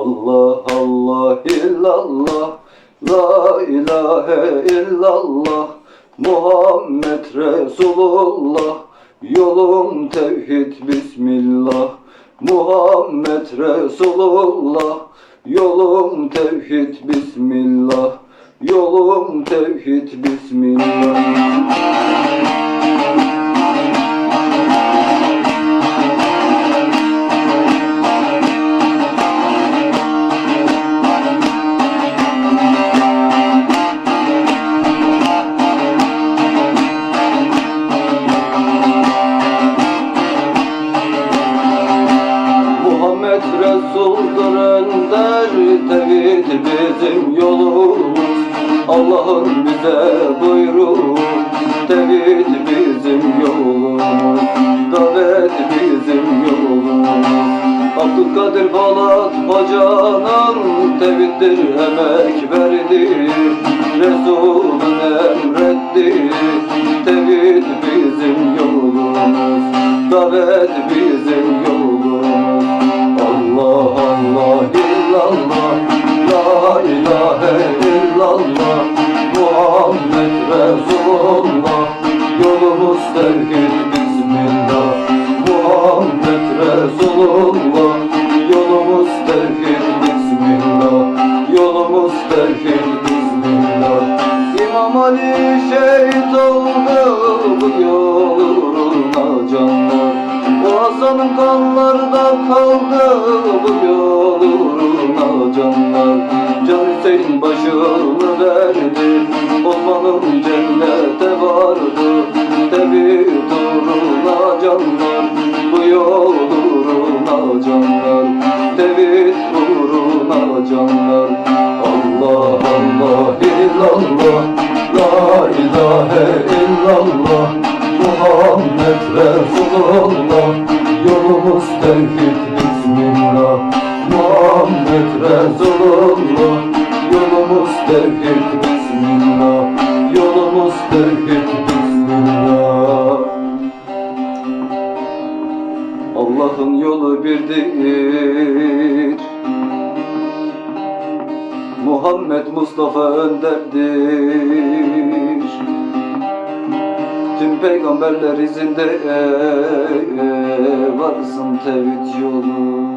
Allah Allah illallah. La ilahe illallah. Muhammed Resulullah. Yolum tevhid bismillah. Muhammed Resulullah. Yolum tevhid bismillah. Yolum tevhid bismillah yolumuz. Allah'ın bize buyruğu Tevhid bizim yolumuz. Davet bizim yolumuz. Abdülkadir Polat Hoca'nın Tevhiddir emek verdi Resul'ün emretti Tevhid bizim yolumuz. Davet bizim yolumuz illallah Muhammed Resulullah. Yolumuz tevhid bismillah Muhammed Resulullah Yolumuz tevhid Hasan'ın kanlarda kaldı bu yoluna canlar Can Hüseyin başını verdi Osman'ın cennete vardı. Tebi uğruna canlar Bu yol uğruna canlar Tevhid uğruna canlar. Allah Allah illallah La ilahe illallah. Muhammed Resulullah Yolumuz tevhid bismillah Muhammed Resulullah Yolumuz tevhid bismillah Yolumuz tevhid bismillah Allah'ın yolu birdir. Muhammed Mustafa önderdir Tüm peygamberler izinde e, e, varsın tevhid yolu.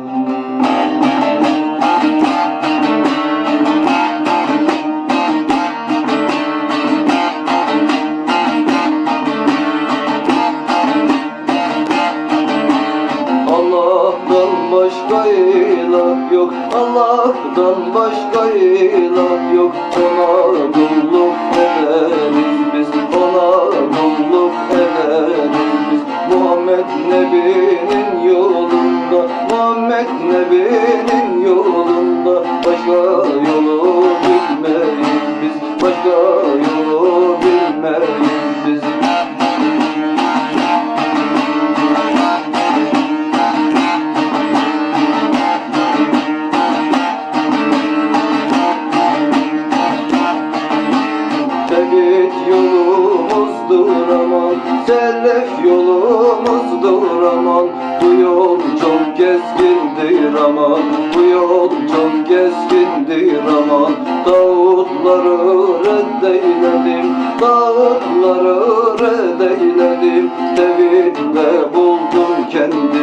Allah'tan başka ilah yok Allah'tan başka ilah yok. Ona kulluk ederiz biz Ona kulluk ederiz yolumuzdur aman Bu yol çok keskindir aman. Bu yol çok keskindir aman. Tağutları reddeyledim Tağutları reddeyledim. Tevhidle buldum kendimi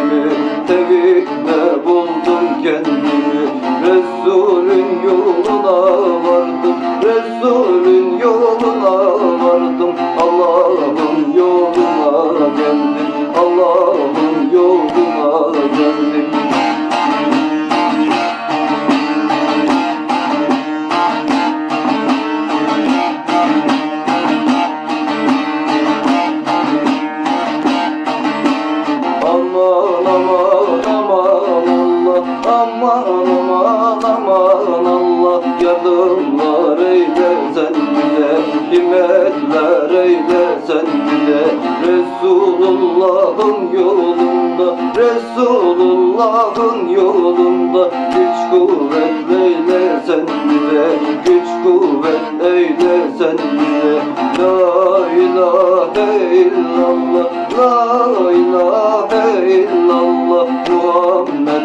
Aman aman Allah Yardımlar eyle sen bize Himmetler eyle sen bize. Resulullah'ın yolunda Resulullah'ın yolunda Güç kuvvet eyle sen bize Güç kuvvet eyle sen bize. La ilahe illallah La ilahe illallah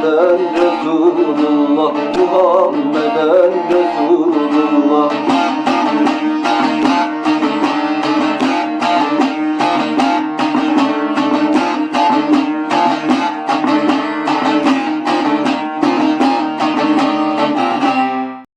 Muhammeden Resulullah Muhammeden Resulullah.